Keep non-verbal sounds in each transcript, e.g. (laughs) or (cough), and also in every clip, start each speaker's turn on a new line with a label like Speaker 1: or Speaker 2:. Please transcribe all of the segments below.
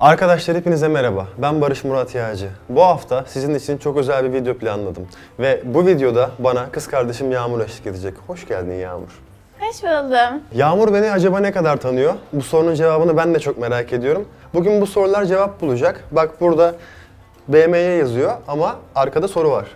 Speaker 1: Arkadaşlar hepinize merhaba. Ben Barış Murat Yağcı. Bu hafta sizin için çok özel bir video planladım. Ve bu videoda bana kız kardeşim Yağmur eşlik edecek. Hoş geldin Yağmur.
Speaker 2: Hoş buldum.
Speaker 1: Yağmur beni acaba ne kadar tanıyor? Bu sorunun cevabını ben de çok merak ediyorum. Bugün bu sorular cevap bulacak. Bak burada BMY yazıyor ama arkada soru var.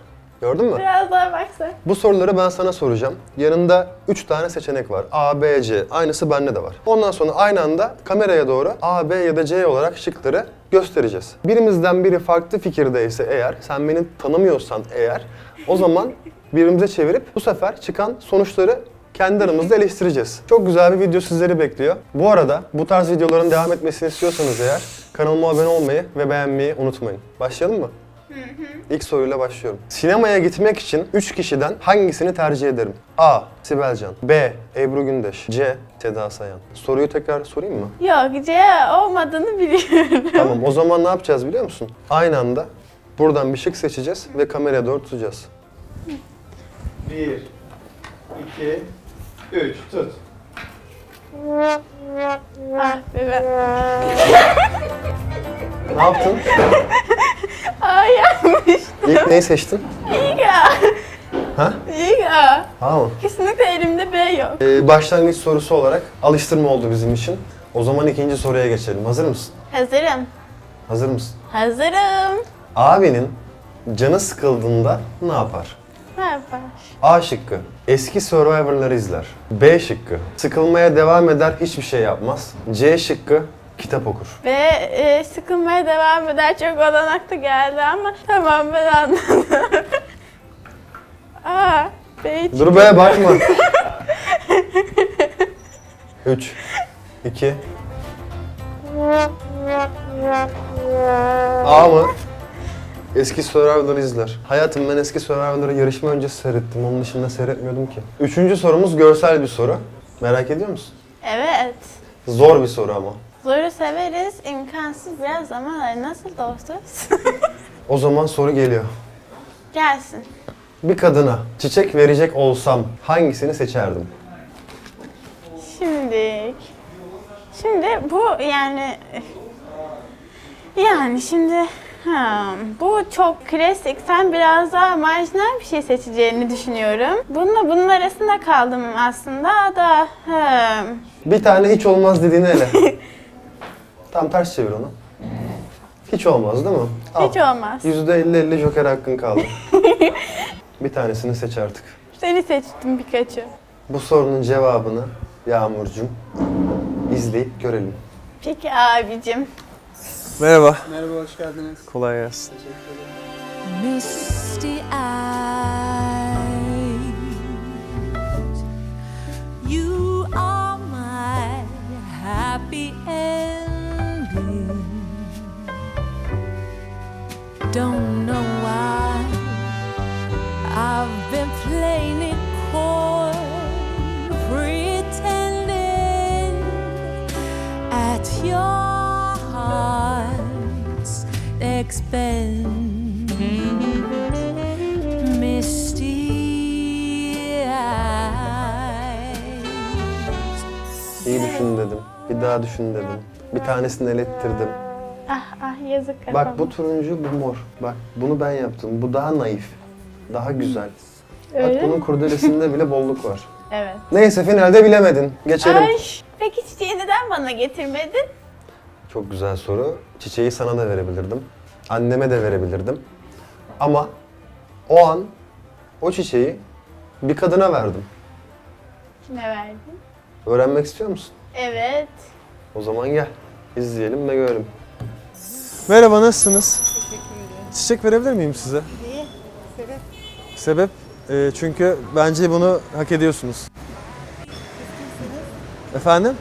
Speaker 1: Gördün mü?
Speaker 2: Biraz daha baksa.
Speaker 1: Bu soruları ben sana soracağım. Yanında 3 tane seçenek var. A, B, C. Aynısı bende de var. Ondan sonra aynı anda kameraya doğru A, B ya da C olarak şıkları göstereceğiz. Birimizden biri farklı fikirdeyse eğer, sen beni tanımıyorsan eğer, o (laughs) zaman birbirimize çevirip bu sefer çıkan sonuçları kendi aramızda eleştireceğiz. Çok güzel bir video sizleri bekliyor. Bu arada bu tarz videoların devam etmesini istiyorsanız eğer kanalıma abone olmayı ve beğenmeyi unutmayın. Başlayalım mı? İlk soruyla başlıyorum. Sinemaya gitmek için 3 kişiden hangisini tercih ederim? A. Sibel Can B. Ebru Gündeş C. Seda Sayan Soruyu tekrar sorayım mı?
Speaker 2: Yok C olmadığını biliyorum.
Speaker 1: Tamam o zaman ne yapacağız biliyor musun? Aynı anda buradan bir şık seçeceğiz ve kameraya doğru tutacağız.
Speaker 3: 1, 2, 3, tut.
Speaker 2: ah ben.
Speaker 1: Ne yaptın? (laughs)
Speaker 2: Aa yanlış.
Speaker 1: İlk neyi seçtin?
Speaker 2: İga.
Speaker 1: Ha?
Speaker 2: İga.
Speaker 1: Tamam.
Speaker 2: Kesinlikle elimde B yok.
Speaker 1: Ee, başlangıç sorusu olarak alıştırma oldu bizim için. O zaman ikinci soruya geçelim. Hazır mısın?
Speaker 2: Hazırım.
Speaker 1: Hazır mısın?
Speaker 2: Hazırım.
Speaker 1: Abinin canı sıkıldığında ne yapar?
Speaker 2: Ne yapar?
Speaker 1: A şıkkı. Eski Survivor'ları izler. B şıkkı. Sıkılmaya devam eder, hiçbir şey yapmaz. C şıkkı. Kitap okur.
Speaker 2: Ve e, sıkılmaya devam eder. Çok olanaklı geldi ama tamam ben anladım. (laughs) Aa, B
Speaker 1: Dur be bakma. 3 2 A mı? Eski Survivor'ları izler. Hayatım ben eski Survivor'ları yarışma öncesi seyrettim. Onun dışında seyretmiyordum ki. Üçüncü sorumuz görsel bir soru. Merak ediyor musun?
Speaker 2: Evet.
Speaker 1: Zor bir soru ama.
Speaker 2: Zoru severiz, imkansız biraz ama nasıl dostuz? (laughs)
Speaker 1: O zaman soru geliyor.
Speaker 2: Gelsin.
Speaker 1: Bir kadına çiçek verecek olsam hangisini seçerdim?
Speaker 2: Şimdi, şimdi bu yani, yani şimdi ha, bu çok klasik. Sen biraz daha marjinal bir şey seçeceğini düşünüyorum. Bununla bunun arasında kaldım aslında da. ha,
Speaker 1: Bir tane hiç olmaz dediğini ele. (laughs) Tam ters çevir onu. Hiç olmaz değil mi? Al.
Speaker 2: hiç olmaz.
Speaker 1: %50-50 joker hakkın kaldı. (laughs) bir tanesini seç artık.
Speaker 2: Seni seçtim Pikachu.
Speaker 1: Bu sorunun cevabını Yağmurcuğum izleyip görelim.
Speaker 2: Peki abicim.
Speaker 1: Merhaba.
Speaker 3: Merhaba, hoş geldiniz.
Speaker 1: Kolay gelsin.
Speaker 3: Teşekkür ederim.
Speaker 4: misty eyes. You are my happy ending. Don't know why I've been playing it coy, pretending at your heart's expense.
Speaker 1: İyi düşün dedim. Bir daha düşün dedim. Bir tanesini elettirdim.
Speaker 2: Yazık kafama.
Speaker 1: Bak bu turuncu, bu mor. Bak bunu ben yaptım. Bu daha naif. Daha güzel.
Speaker 2: Öyle
Speaker 1: Bak bunun kurdelesinde bile bolluk var. (laughs)
Speaker 2: Evet.
Speaker 1: Neyse finalde bilemedin. Geçelim.
Speaker 2: Ay, peki çiçeği neden bana getirmedin?
Speaker 1: Çok güzel soru. Çiçeği sana da verebilirdim. Anneme de verebilirdim. Ama o an o çiçeği bir kadına verdim.
Speaker 2: Kime verdin?
Speaker 1: Öğrenmek istiyor musun?
Speaker 2: Evet.
Speaker 1: O zaman gel. İzleyelim ve görelim. Merhaba, nasılsınız? Çiçek verebilir miyim size?
Speaker 2: İyi.
Speaker 1: Sebep? Sebep? Ee, çünkü bence bunu hak ediyorsunuz. Efendim?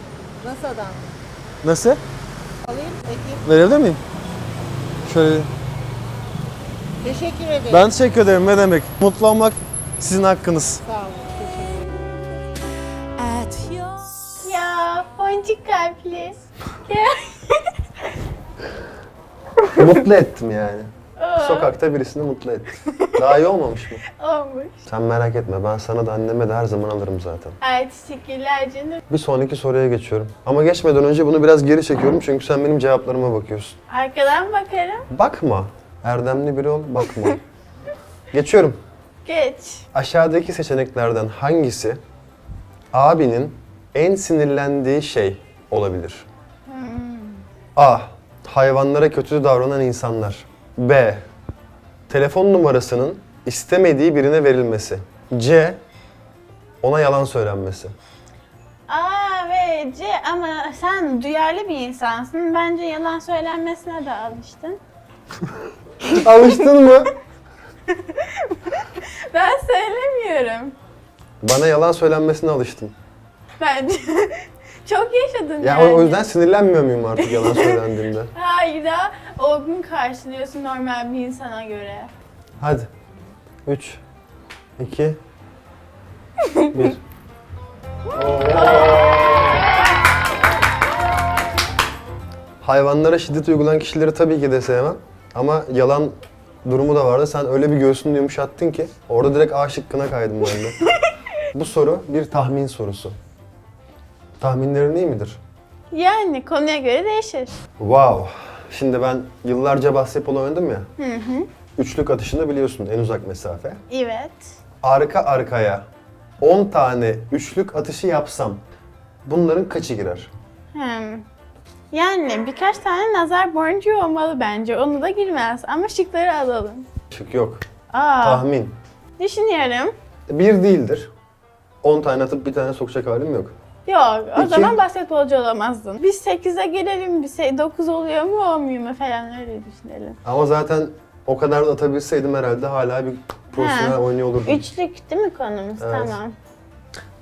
Speaker 5: Nasıl adam?
Speaker 1: Nasıl?
Speaker 5: Alayım, ekeyim.
Speaker 1: Verebilir miyim? Şöyle.
Speaker 5: Teşekkür ederim.
Speaker 1: Ben teşekkür ederim. Ne demek? Mutlu olmak sizin hakkınız.
Speaker 5: Sağ olun. Teşekkür ederim.
Speaker 4: At your
Speaker 2: Ya boncuk kalpli. (laughs)
Speaker 1: Mutlu ettim yani. Sokakta birisini mutlu ettin. Daha iyi olmamış mı?
Speaker 2: Olmuş.
Speaker 1: Sen merak etme ben sana da anneme de her zaman alırım zaten.
Speaker 2: Ay teşekkürler canım.
Speaker 1: Bir sonraki soruya geçiyorum. Ama geçmeden önce bunu biraz geri çekiyorum çünkü sen benim cevaplarıma bakıyorsun.
Speaker 2: Arkadan bakarım.
Speaker 1: Bakma. Erdemli biri ol, bakma. Geçiyorum.
Speaker 2: Geç.
Speaker 1: Aşağıdaki seçeneklerden hangisi abinin en sinirlendiği şey olabilir? A. Hayvanlara kötü davranan insanlar. B. Telefon numarasının istemediği birine verilmesi. C. Ona yalan söylenmesi.
Speaker 2: A ve C ama sen duyarlı bir insansın. Bence yalan söylenmesine de alıştın. (laughs)
Speaker 1: Alıştın mı? (laughs)
Speaker 2: Ben söylemiyorum.
Speaker 1: Bana yalan söylenmesine alıştın.
Speaker 2: Bence çok yaşadın
Speaker 1: Ya
Speaker 2: yani.
Speaker 1: o o yüzden sinirlenmiyor muyum artık yalan söylendiğimde? (laughs)
Speaker 2: Hayır da olgun karşılıyorsun normal bir insana göre.
Speaker 1: Hadi. 3 2 1 Hayvanlara şiddet uygulayan kişileri tabii ki de sevmem. Ama yalan durumu da vardı. Sen öyle bir göğsünü yumuşattın ki orada direkt A şıkkına kaydım ben de. (laughs) Bu soru bir tahmin sorusu. Tahminlerin iyi midir?
Speaker 2: Yani konuya göre değişir.
Speaker 1: Wow. Şimdi ben yıllarca basketbol oynadım ya. Üçlük atışını biliyorsun en uzak mesafe.
Speaker 2: Evet.
Speaker 1: arka arkaya 10 tane üçlük atışı yapsam bunların kaçı girer?
Speaker 2: Hmm. Yani birkaç tane nazar boncuğu olmalı bence. Onu da girmez. Ama şıkları alalım.
Speaker 1: Şık yok.
Speaker 2: Aa,
Speaker 1: Tahmin.
Speaker 2: düşünüyorum.
Speaker 1: Bir değildir. 10 tane atıp bir tane sokacak halim yok.
Speaker 2: Yok, o
Speaker 1: İki.
Speaker 2: zaman basketbolcu olamazdın. Biz 8'e girelim, bir şey 9 oluyor mu olmuyor mu falan öyle düşünelim.
Speaker 1: Ama zaten o kadar da atabilseydim herhalde hala bir profesyonel oynuyor olurdum.
Speaker 2: Üçlük değil mi konumuz?
Speaker 1: Evet.
Speaker 2: Tamam.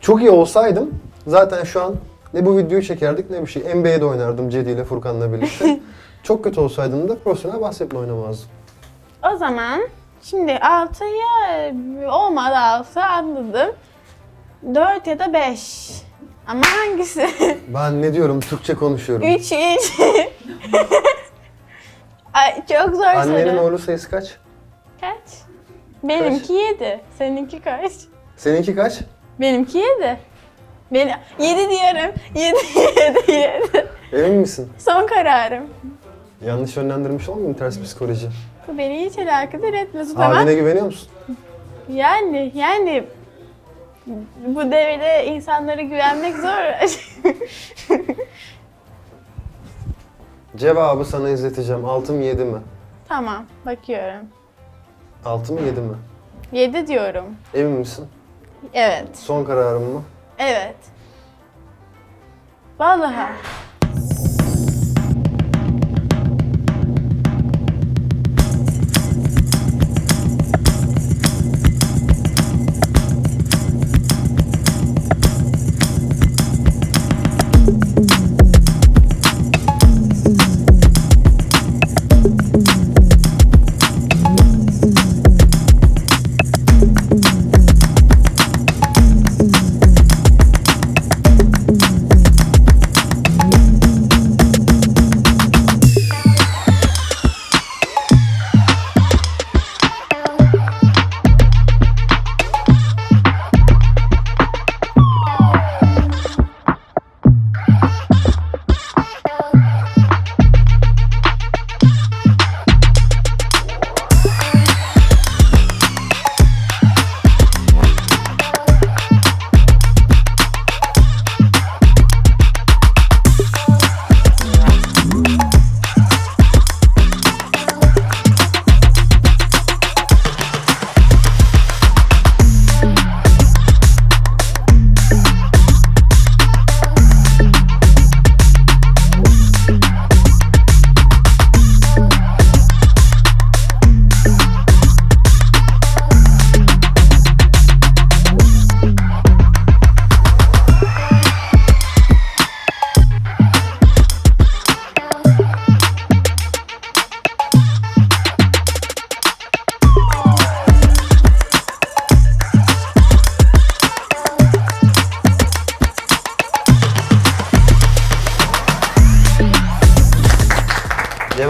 Speaker 1: Çok iyi olsaydım zaten şu an ne bu videoyu çekerdik ne bir şey. NBA'de oynardım Cedi ile Furkan'la birlikte. (laughs) Çok kötü olsaydım da profesyonel basketbol oynamazdım.
Speaker 2: O zaman şimdi 6'ya olmadı 6 anladım. 4 ya da 5. Ama hangisi? (laughs)
Speaker 1: Ben ne diyorum Türkçe konuşuyorum.
Speaker 2: 3 3. (laughs) Ay çok zor
Speaker 1: Annenin
Speaker 2: soru.
Speaker 1: oğlu sayısı kaç?
Speaker 2: Kaç? Benimki 7. Seninki kaç?
Speaker 1: Seninki kaç?
Speaker 2: Benimki 7. Benim 7 diyorum. 7 7 7.
Speaker 1: Emin misin?
Speaker 2: Son kararım.
Speaker 1: Yanlış yönlendirmiş olmayayım ters psikoloji?
Speaker 2: Bu beni hiç alakadar etmez o zaman.
Speaker 1: Abine güveniyor musun?
Speaker 2: Yani yani bu devirde insanlara güvenmek zor. (laughs)
Speaker 1: Cevabı sana izleteceğim. 6 mı 7 mi?
Speaker 2: tamam bakıyorum.
Speaker 1: 6 mı 7 mi?
Speaker 2: 7 diyorum.
Speaker 1: Emin misin?
Speaker 2: Evet.
Speaker 1: Son kararım mı?
Speaker 2: Evet. Vallahi.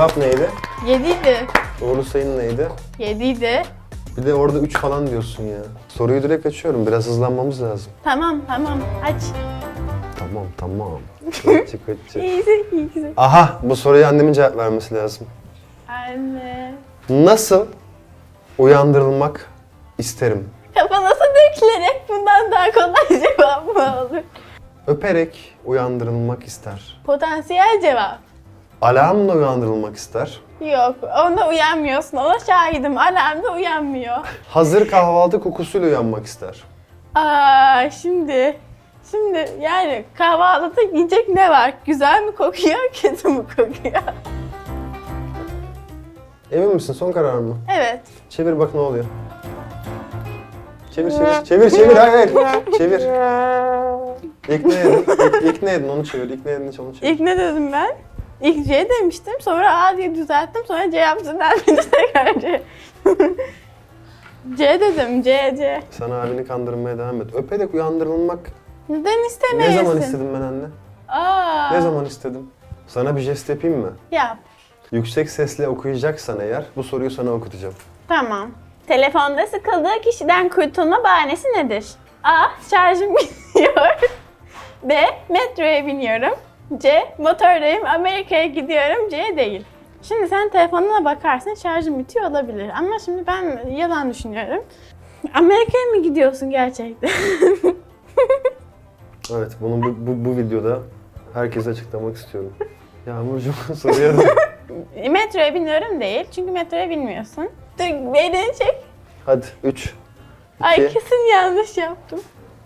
Speaker 1: Cevap neydi?
Speaker 2: 7 idi.
Speaker 1: Doğru sayın neydi?
Speaker 2: 7 idi.
Speaker 1: Bir de orada 3 falan diyorsun ya. Soruyu direkt açıyorum. Biraz hızlanmamız lazım.
Speaker 2: Tamam tamam aç.
Speaker 1: Tamam tamam. (laughs) Kıçı kıçı.
Speaker 2: İyisin iyisin.
Speaker 1: Aha bu soruya annemin cevap vermesi lazım.
Speaker 2: Anne.
Speaker 1: Nasıl uyandırılmak isterim?
Speaker 2: Kafa nasıl dökülerek bundan daha kolay (laughs) cevap mı olur?
Speaker 1: Öperek uyandırılmak ister.
Speaker 2: Potansiyel cevap.
Speaker 1: Alarmla uyandırılmak ister.
Speaker 2: Yok, onda uyanmıyorsun. Ona şahidim. Alarmda uyanmıyor.
Speaker 1: Hazır kahvaltı kokusuyla uyanmak ister.
Speaker 2: Aa, şimdi, şimdi yani kahvaltıda yiyecek ne var? Güzel mi kokuyor, (laughs) kötü mü kokuyor?
Speaker 1: Emin misin? Son karar mı?
Speaker 2: Evet.
Speaker 1: Çevir bak ne oluyor. Çevir çevir. Çevir çevir hayır hayır. Çevir. İlk, ilk ne yedin onu çevir. Yedin hiç onu çevir.
Speaker 2: İlk ne dedim ben? İlk C demiştim, sonra A diye düzelttim, sonra C yaptım dermedi (laughs) tekrar C. C dedim, C, C.
Speaker 1: Sen abini kandırmaya devam et. Öperek uyandırılmak
Speaker 2: Neden
Speaker 1: ne
Speaker 2: istemeyesin?
Speaker 1: zaman istedim ben anne?
Speaker 2: Aa,
Speaker 1: Ne zaman istedim? Sana bir jest yapayım mı?
Speaker 2: Yap.
Speaker 1: Yüksek sesle okuyacaksan eğer bu soruyu sana okutacağım.
Speaker 2: Tamam. Telefonda sıkıldığı kişiden kurtulma bahanesi nedir? A. Şarjım (laughs) bitiyor. B. Metroya biniyorum. C. Motordayım Amerika'ya gidiyorum. C değil. Şimdi sen telefonuna bakarsın şarjın bitiyor olabilir. Ama şimdi ben yalan düşünüyorum. Amerika'ya mı gidiyorsun gerçekten? (laughs)
Speaker 1: Evet bunu bu, bu, bu videoda herkese açıklamak istiyorum. Yağmurcuğum (laughs) soruya da.
Speaker 2: Metroya biniyorum değil. Çünkü metroya binmiyorsun. Dur beni çek.
Speaker 1: Hadi 3,
Speaker 2: Ay
Speaker 1: 2,
Speaker 2: kesin yanlış yaptım.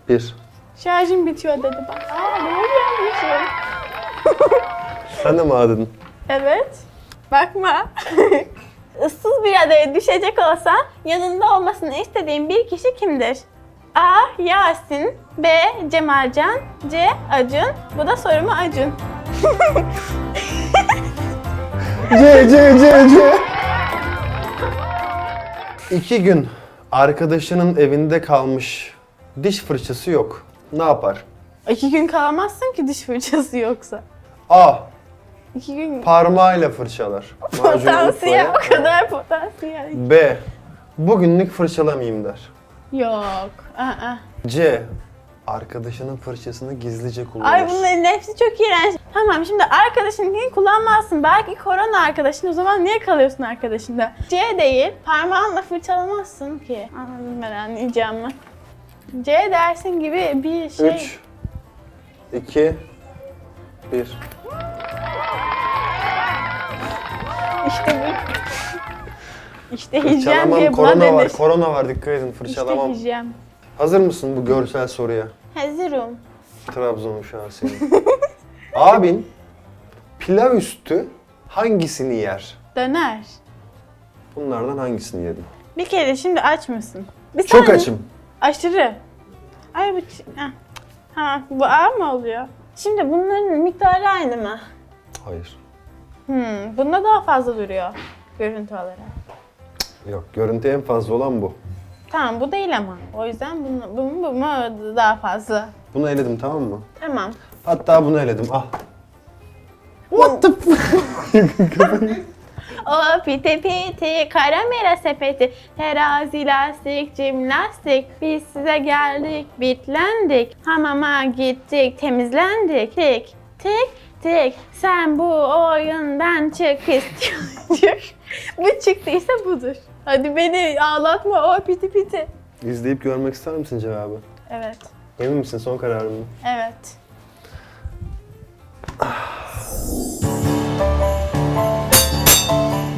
Speaker 1: 1.
Speaker 2: Şarjım bitiyor dedi bak. Aa doğru yanlışım.
Speaker 1: Sen de mi A dedin?
Speaker 2: Evet. Bakma. (laughs) Issız bir adaya düşecek olsan yanında olmasını istediğin bir kişi kimdir? A. Yasin B. Cemalcan C. Acun Bu da sorumu Acun.
Speaker 1: C, C, C, C. İki gün arkadaşının evinde kalmış. Diş fırçası yok. Ne yapar?
Speaker 2: İki gün kalamazsın ki diş fırçası yoksa.
Speaker 1: A.
Speaker 2: İki gün
Speaker 1: Parmağıyla fırçalar. (laughs) Macunu
Speaker 2: potansiyel o kadar potansiyel.
Speaker 1: B. Bugünlük fırçalamayayım der.
Speaker 2: Yok. Aa.
Speaker 1: C. Arkadaşının fırçasını gizlice kullanır.
Speaker 2: Ay bunların hepsi çok iğrenç. Tamam şimdi arkadaşınkini kullanmazsın. Belki korona arkadaşın o zaman niye kalıyorsun arkadaşında? C değil. Parmağınla fırçalamazsın ki. Anladım ben anlayacağımı. C dersin gibi bir şey.
Speaker 1: 3 2 1
Speaker 2: İşte bu. İşte hijyen diye
Speaker 1: Fırçalamam
Speaker 2: buna
Speaker 1: korona var.
Speaker 2: denir.
Speaker 1: Korona var dikkat edin
Speaker 2: İşte
Speaker 1: fırçalamam.
Speaker 2: hijyen.
Speaker 1: Hazır mısın bu görsel soruya?
Speaker 2: Hazırım.
Speaker 1: Trabzon uşağı senin. (laughs) Abin pilav üstü hangisini yer?
Speaker 2: Döner.
Speaker 1: Bunlardan hangisini yedin?
Speaker 2: Bir kere şimdi aç mısın? Bir
Speaker 1: Çok
Speaker 2: saniye.
Speaker 1: açım.
Speaker 2: Aşırı. Ay bu... ç- Heh. Ha, bu ağır mı oluyor? Şimdi bunların miktarı aynı mı?
Speaker 1: Hayır.
Speaker 2: Hmm, bunda daha fazla duruyor görüntü olarak.
Speaker 1: Yok görüntü en fazla olan bu.
Speaker 2: Tamam bu değil ama. O yüzden bunu, bu, bu mu daha fazla.
Speaker 1: Bunu eledim tamam mı?
Speaker 2: Tamam.
Speaker 1: Hatta bunu eledim. Al. What the (laughs) (laughs)
Speaker 2: O piti piti karamela sepeti. Terazi lastik cimnastik biz size geldik bitlendik. Hamama gittik temizlendik. Tik tik tik. Sen bu oyundan çık istiyorsun (laughs) bu çıktıysa budur. Hadi beni ağlatma o piti piti.
Speaker 1: İzleyip görmek ister misin cevabı?
Speaker 2: evet.
Speaker 1: Emin misin? Son kararın mı?
Speaker 2: evet (sighs)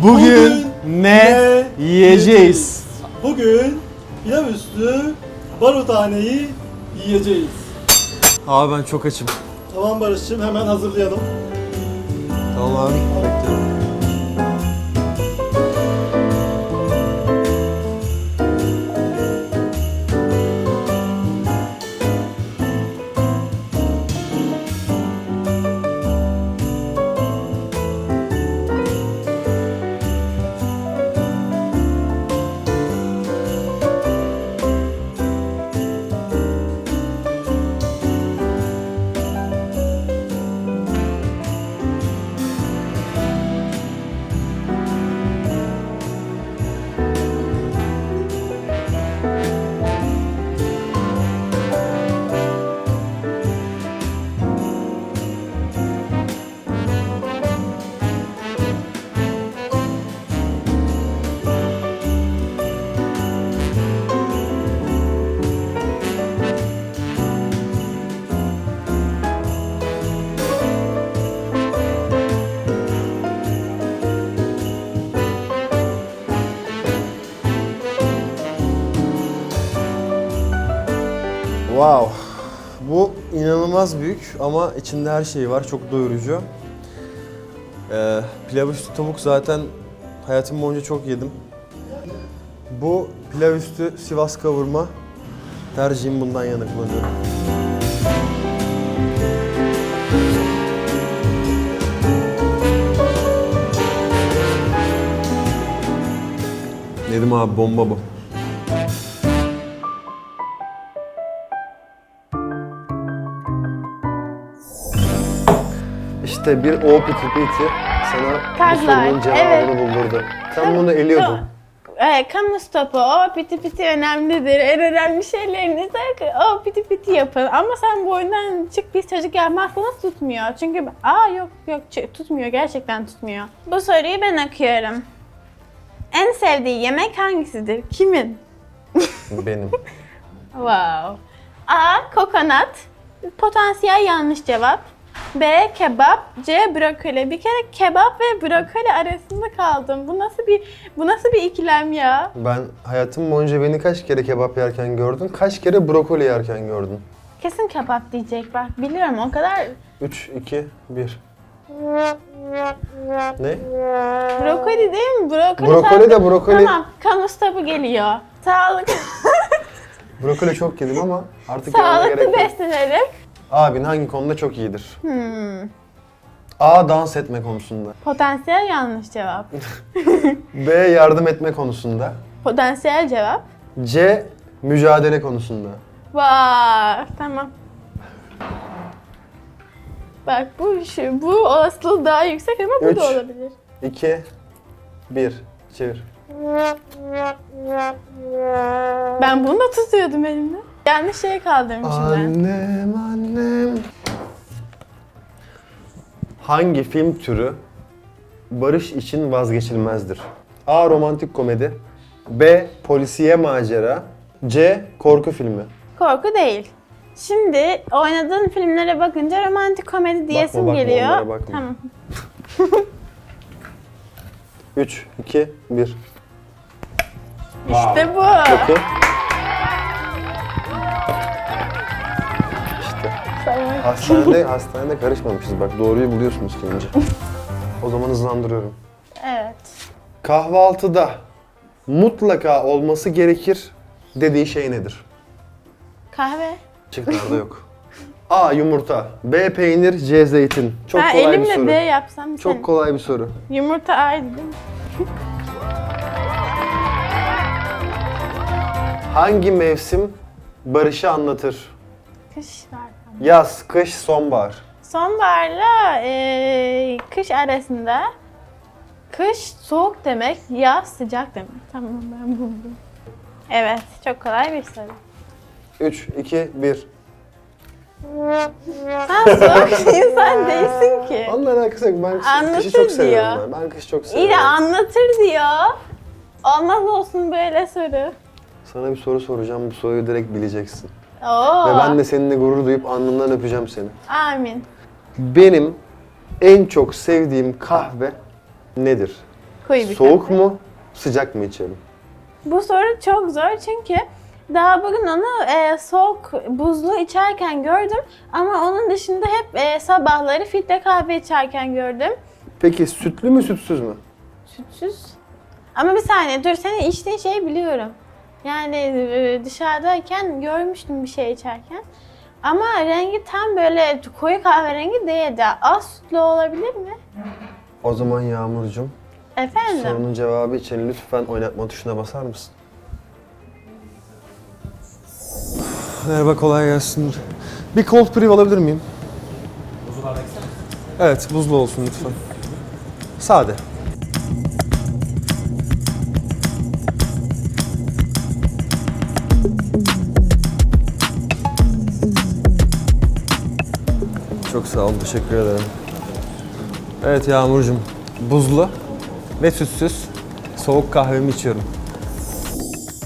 Speaker 3: Bugün
Speaker 6: ne yiyeceğiz?
Speaker 3: Bugün pilav üstü barutaneyi yiyeceğiz.
Speaker 6: Abi ben çok açım.
Speaker 3: Tamam Barış'cığım hemen hazırlayalım.
Speaker 6: Tamam. İnanılmaz büyük ama içinde her şey var. Çok doyurucu. Ee, pilav üstü tavuk zaten hayatım boyunca çok yedim. Bu pilav üstü Sivas kavurma. Tercihim bundan yana kullanıyorum. Dedim abi bomba bu.
Speaker 1: İşte bir o piti piti sana bu
Speaker 2: Taglar,
Speaker 1: sorunun cevabını
Speaker 2: evet.
Speaker 1: buldurdu. Sen bunu eliyordun.
Speaker 2: Ee, kamu stopu, o piti piti önemlidir. En önemli şeyleriniz o piti piti yapın. Ama sen bu oyundan çık biz çocuk yapmazsanız tutmuyor. Çünkü aa yok yok tutmuyor gerçekten tutmuyor. Bu soruyu ben okuyorum. En sevdiği yemek hangisidir? Kimin? (laughs)
Speaker 1: Benim.
Speaker 2: Wow. A. Kokonat. Potansiyel yanlış cevap. B. Kebap. C. Brokoli. Bir kere kebap ve brokoli arasında kaldım. Bu nasıl bir bu nasıl bir ikilem ya?
Speaker 1: Ben hayatım boyunca beni kaç kere kebap yerken gördün, kaç kere brokoli yerken gördün.
Speaker 2: Kesin kebap diyecek bak. Biliyorum o kadar
Speaker 1: 3, 2, 1. Ne?
Speaker 2: brokoli değil mi? Brokoli,
Speaker 1: Brokoli de brokoli.
Speaker 2: Tamam. Kamu stopu geliyor. Sağlık,
Speaker 1: Brokoli çok yedim ama artık yememe
Speaker 2: sağlıklı
Speaker 1: gerek yok.
Speaker 2: beslenelim.
Speaker 1: Abin hangi konuda çok iyidir?
Speaker 2: Hmm.
Speaker 1: A. Dans etme konusunda.
Speaker 2: Potansiyel yanlış cevap. (laughs)
Speaker 1: B. Yardım etme konusunda.
Speaker 2: Potansiyel cevap.
Speaker 1: C. Mücadele konusunda.
Speaker 2: Var. Tamam. Bak bu şu, bu olasılığı daha yüksek ama bu
Speaker 1: Üç.
Speaker 2: da olabilir.
Speaker 1: 2, 1. Çevir.
Speaker 2: Ben bunu da tutuyordum elimde. Yanlış şey kaldırmışım ben.
Speaker 1: Annem, annem. Hangi film türü barış için vazgeçilmezdir? A. Romantik komedi. B. Polisiye macera. C. Korku filmi.
Speaker 2: Korku değil. Şimdi oynadığın filmlere bakınca romantik komedi diyesim
Speaker 1: bakma,
Speaker 2: geliyor.
Speaker 1: onlara bakma.
Speaker 2: Tamam.
Speaker 1: 3, 2, 1.
Speaker 2: İşte bu.
Speaker 1: Bakın. Hastanede, hastanede karışmamışız. Bak doğruyu buluyorsunuz ki önce. O zaman hızlandırıyorum.
Speaker 2: Evet.
Speaker 1: Kahvaltıda mutlaka olması gerekir dediği şey nedir?
Speaker 2: Kahve.
Speaker 1: Şıklarda yok. (laughs) A. Yumurta. B. Peynir. C. Zeytin. Çok
Speaker 2: ben
Speaker 1: kolay bir
Speaker 2: elimle
Speaker 1: soru.
Speaker 2: D yapsam
Speaker 1: Çok
Speaker 2: sen-
Speaker 1: kolay bir soru.
Speaker 2: Yumurta mi?
Speaker 1: Hangi mevsim barışı anlatır?
Speaker 2: Kış var.
Speaker 1: Yaz, kış, sonbahar.
Speaker 2: Sonbaharla eee, kış arasında kış soğuk demek, yaz sıcak demek. Tamam ben buldum. Evet, çok kolay bir soru.
Speaker 1: 3, 2, 1.
Speaker 2: Sen soğuk bir insan değilsin ki.
Speaker 1: Onunla alakası yok. Ben kışı,
Speaker 2: Anlatır
Speaker 1: çok seviyorum
Speaker 2: diyor.
Speaker 1: ben. Ben kışı çok
Speaker 2: İyi
Speaker 1: seviyorum.
Speaker 2: de anlatır diyor. Olmaz olsun böyle soru.
Speaker 1: Sana bir soru soracağım. Bu soruyu direkt bileceksin.
Speaker 2: Oo.
Speaker 1: Ve ben de seninle gurur duyup alnından öpeceğim seni.
Speaker 2: Amin.
Speaker 1: Benim en çok sevdiğim kahve nedir?
Speaker 2: Koyu bir
Speaker 1: Soğuk
Speaker 2: kahve.
Speaker 1: mu, sıcak mı içelim?
Speaker 2: Bu soru çok zor çünkü daha bugün onu e, soğuk, buzlu içerken gördüm. Ama onun dışında hep e, sabahları filtre kahve içerken gördüm.
Speaker 1: Peki sütlü mü, sütsüz mü?
Speaker 2: Sütsüz. Ama bir saniye dur senin içtiğin şeyi biliyorum. Yani e, dışarıdayken görmüştüm bir şey içerken. Ama rengi tam böyle koyu kahverengi değildi. Az sütlü olabilir mi?
Speaker 1: O zaman Yağmurcuğum,
Speaker 2: Efendim?
Speaker 1: sorunun cevabı için lütfen oynatma tuşuna basar mısın?
Speaker 6: Merhaba kolay gelsin. Bir cold brew alabilir miyim? Buzlu Evet buzlu olsun lütfen. Sade. Çok sağ olun, teşekkür ederim. Evet Yağmurcuğum, buzlu ve sütsüz soğuk kahvemi içiyorum.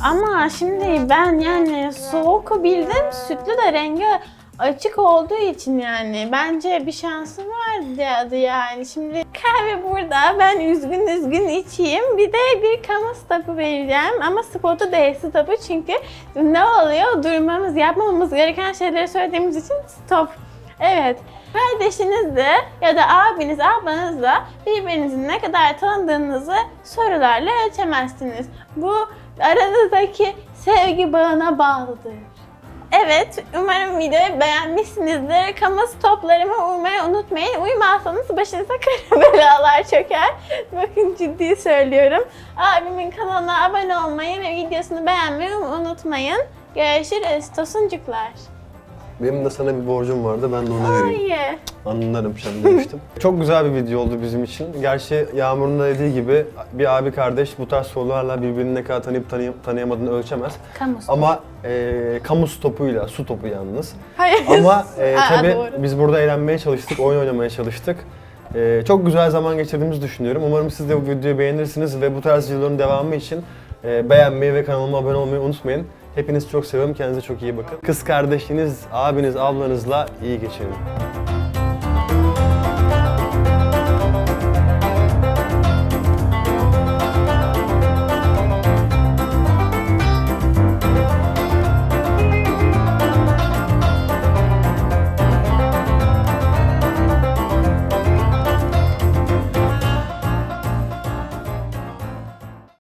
Speaker 2: Ama şimdi ben yani soğuku bildim, sütlü de rengi açık olduğu için yani bence bir şansı vardı yani. Şimdi kahve burada ben üzgün üzgün içeyim. Bir de bir kamu stopu vereceğim ama spotu değil stopu çünkü ne oluyor durmamız yapmamamız gereken şeyleri söylediğimiz için stop. Evet. Kardeşinizle ya da abiniz, ablanızla birbirinizin ne kadar tanıdığınızı sorularla ölçemezsiniz. Bu aranızdaki sevgi bağına bağlıdır. Evet, umarım videoyu beğenmişsinizdir. Kamu stoplarıma uymayı unutmayın. Uymazsanız başınıza kara (laughs) belalar çöker. Bakın ciddi söylüyorum. Abimin kanalına abone olmayı ve videosunu beğenmeyi unutmayın. Görüşürüz tosuncuklar.
Speaker 1: Benim de sana bir borcum vardı ben de onu vereyim.
Speaker 2: Hayır.
Speaker 1: Anlarım sen demiştim. (laughs) Çok güzel bir video oldu bizim için. Gerçi Yağmur'un da dediği gibi bir abi kardeş bu tarz sorularla birbirini ne kadar tanıyıp tanıyam- tanıyamadığını ölçemez.
Speaker 2: Kamu stopu.
Speaker 1: Ama e, kamu stopuyla, su topu yalnız.
Speaker 2: Hayır.
Speaker 1: Ama e, (laughs)
Speaker 2: Aa,
Speaker 1: tabii
Speaker 2: doğru.
Speaker 1: biz burada eğlenmeye çalıştık, oyun oynamaya çalıştık. E, çok güzel zaman geçirdiğimizi düşünüyorum. Umarım siz de bu videoyu beğenirsiniz ve bu tarz videoların devamı için e, beğenmeyi ve kanalıma abone olmayı unutmayın. Hepinizi çok seviyorum. Kendinize çok iyi bakın. Kız kardeşiniz, abiniz, ablanızla iyi geçirin.